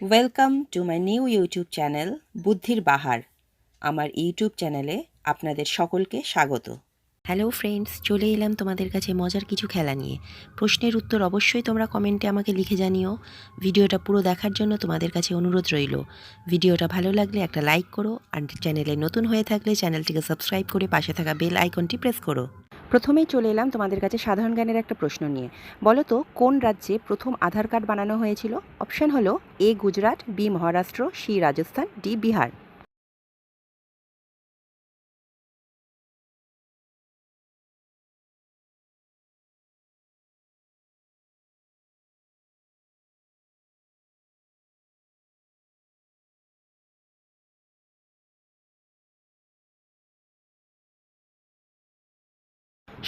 Welcome to my new YouTube channel বুদ্ধির বাহার আমার ইউটিউব চ্যানেলে আপনাদের সকলকে স্বাগত। হ্যালো ফ্রেন্ডস চলে এলাম তোমাদের কাছে মজার কিছু খেলা নিয়ে। প্রশ্নের উত্তর অবশ্যই তোমরা কমেন্টে আমাকে লিখে জানিও। ভিডিওটা পুরো দেখার জন্য তোমাদের কাছে অনুরোধ রইল। ভিডিওটা ভালো লাগলে একটা লাইক করো আর চ্যানেলে নতুন হয়ে থাকলে চ্যানেলটিকে সাবস্ক্রাইব করে পাশে থাকা বেল আইকনটি প্রেস করো। প্রথমেই চলে এলাম তোমাদের কাছে সাধারণ জ্ঞানের একটা প্রশ্ন নিয়ে। বলো তো, কোন রাজ্যে প্রথম আধার কার্ড বানানো হয়েছিল? অপশান হলো, A Gujarat, B Maharashtra, C Rajasthan, D Bihar.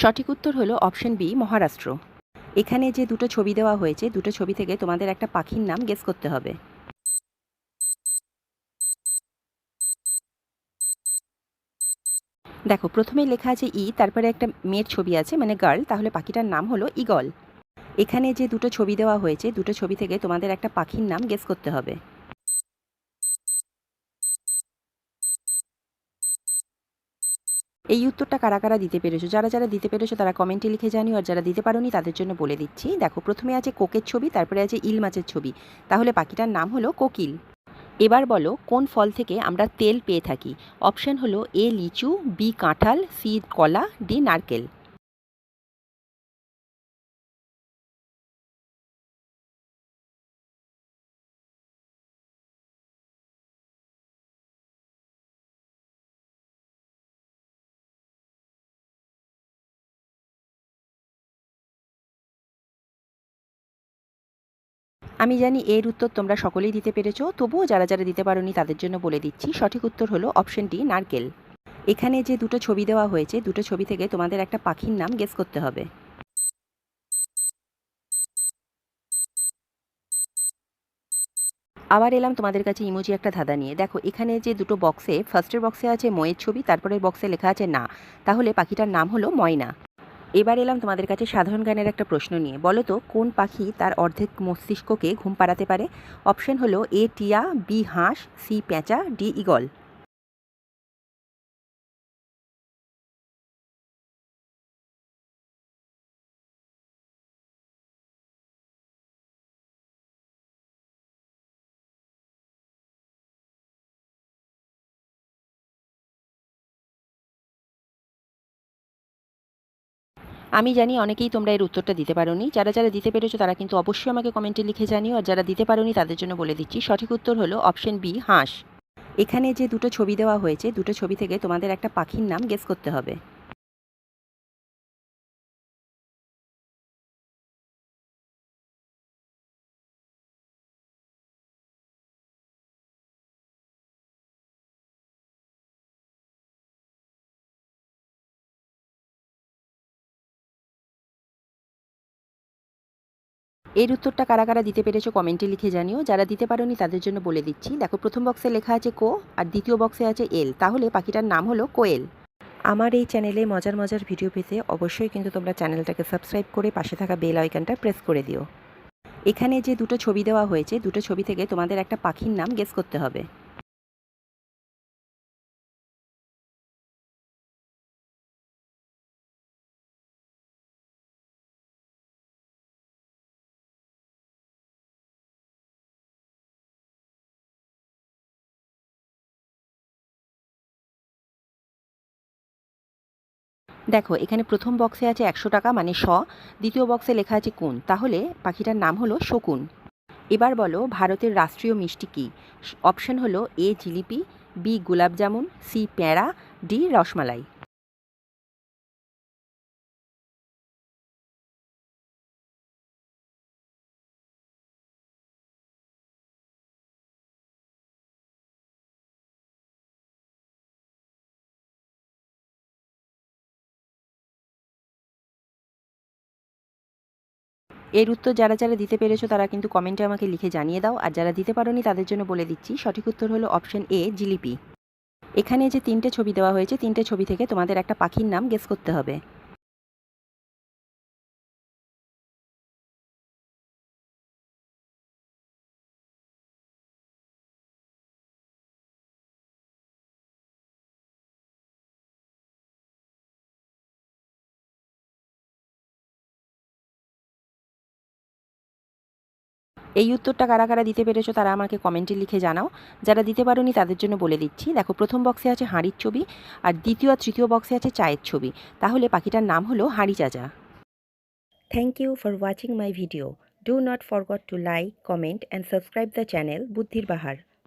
সঠিক উত্তর হলো অপশন বি, মহারাষ্ট্র। এখানে যে দুটো ছবি দেওয়া হয়েছে, দুটো ছবি থেকে তোমাদের একটা পাখির নাম গেস করতে হবে। দেখো প্রথমেই লেখা আছে ই, তারপরে একটা মেয়ের ছবি আছে মানে গার্ল তাহলে পাখিটার নাম হলো ইগল এখানে যে দুটো ছবি দেওয়া হয়েছে, দুটো ছবি থেকে তোমাদের একটা পাখির নাম গেস করতে হবে। এই উত্তরটা কারা কারা দিতে পেরেছ? যারা যারা দিতে পেরেছ তারা কমেন্টে লিখে জানিও, আর যারা দিতে পারোনি তাদের জন্য বলে দিচ্ছি। দেখো, প্রথমে আছে কোকের ছবি, তারপরে আছে ইল মাছের ছবি। তাহলে পাখিটার নাম হলো কোকিল। এবার বলো, কোন ফল থেকে আমরা তেল পেয়ে থাকি? অপশান হলো এ লিচু, বি কাঁঠাল, সি কলা, ডি নারকেল। আমি জানি এর উত্তর তোমরা সকলেই দিতে পেরেছ, তবুও যারা যারা দিতে পারোনি তাদের জন্য বলে দিচ্ছি, সঠিক উত্তর হলো অপশন ডি নারকেল। এখানে যে দুটো ছবি দেওয়া হয়েছে, দুটো ছবি থেকে তোমাদের একটা পাখির নাম গেস করতে হবে। আবার এলাম তোমাদের কাছে ইমোজি একটা ধাঁধা নিয়ে। দেখো, এখানে যে দুটো বক্সে ফার্স্টের বক্সে আছে ময়ের ছবি, তারপরের বক্সে লেখা আছে না। তাহলে পাখিটার নাম হলো ময়না। এবার এলাম তোমাদের কাছে সাধারণ জ্ঞানের একটা প্রশ্ন নিয়ে। বলো তো, কোন পাখি তার অর্ধেক মস্তিষ্ককে ঘুম পাড়াতে পারে? অপশন হলো এ টিয়া, বি হাঁস, সি প্যাঁচা, ডি ইগল। আমি জানি অনেকেই তোমরা এর উত্তরটা দিতে পারোনি। যারা যারা দিতে পেরেছ তারা কিন্তু অবশ্যই আমাকে কমেন্টে লিখে জানিও। আর যারা দিতে পারোনি তাদের জন্য বলে দিচ্ছি, সঠিক উত্তর হলো অপশন বি, হাঁস। এখানে যে দুটো ছবি দেওয়া হয়েছে, দুটো ছবি থেকে তোমাদের একটা পাখির নাম গেস করতে হবে। এর উত্তরটা কারা কারা দিতে পেরেছ কমেন্টে লিখে জানিও। যারা দিতে পারোনি তাদের জন্য বলে দিচ্ছি। দেখো, প্রথম বক্সে লেখা আছে কো আর দ্বিতীয় বক্সে আছে এল। তাহলে পাখিটার নাম হলো কোয়েল। আমার এই চ্যানেলে মজার মজার ভিডিও পেতে অবশ্যই কিন্তু তোমরা চ্যানেলটাকে সাবস্ক্রাইব করে পাশে থাকা বেল আইকনটা প্রেস করে দিও। এখানে যে দুটো ছবি দেওয়া হয়েছে, দুটো ছবি থেকে তোমাদের একটা পাখির নাম গেস করতে হবে। দেখো, এখানে প্রথম বক্সে আছে একশো টাকা মানে স দ্বিতীয় বক্সে লেখা আছে কুন। তাহলে পাখিটার নাম হলো শকুন। এবার বলো, ভারতের রাষ্ট্রীয় মিষ্টি কী? অপশন হলো A jalebi, B gulab jamun C peda D rasmalai. এর উত্তর যারা যারা দিতে পেরেছ তারা কিন্তু কমেন্টে আমাকে লিখে জানিয়ে দাও। আর যারা দিতে পারোনি তাদের জন্য বলে দিচ্ছি, সঠিক উত্তর হলো অপশন এ, জিলিপি। এখানে যে তিনটে ছবি দেওয়া হয়েছে, তিনটে ছবি থেকে তোমাদের একটা পাখির নাম গেস করতে হবে। এই উত্তরটা কারা কারা দিতে পেরেছ তারা আমাকে কমেন্টে লিখে জানাও। যারা দিতে পারোনি তাদের জন্য বলে দিচ্ছি। দেখো, প্রথম বক্সে আছে হাঁড়ির ছবি আর দ্বিতীয় আর তৃতীয় বক্সে আছে চায়ের ছবি। তাহলে পাখিটার নাম হলো হাঁড়ি চাচা। Thank you for watching my video do not forgot to like comment and subscribe the channel বুদ্ধির বাহার।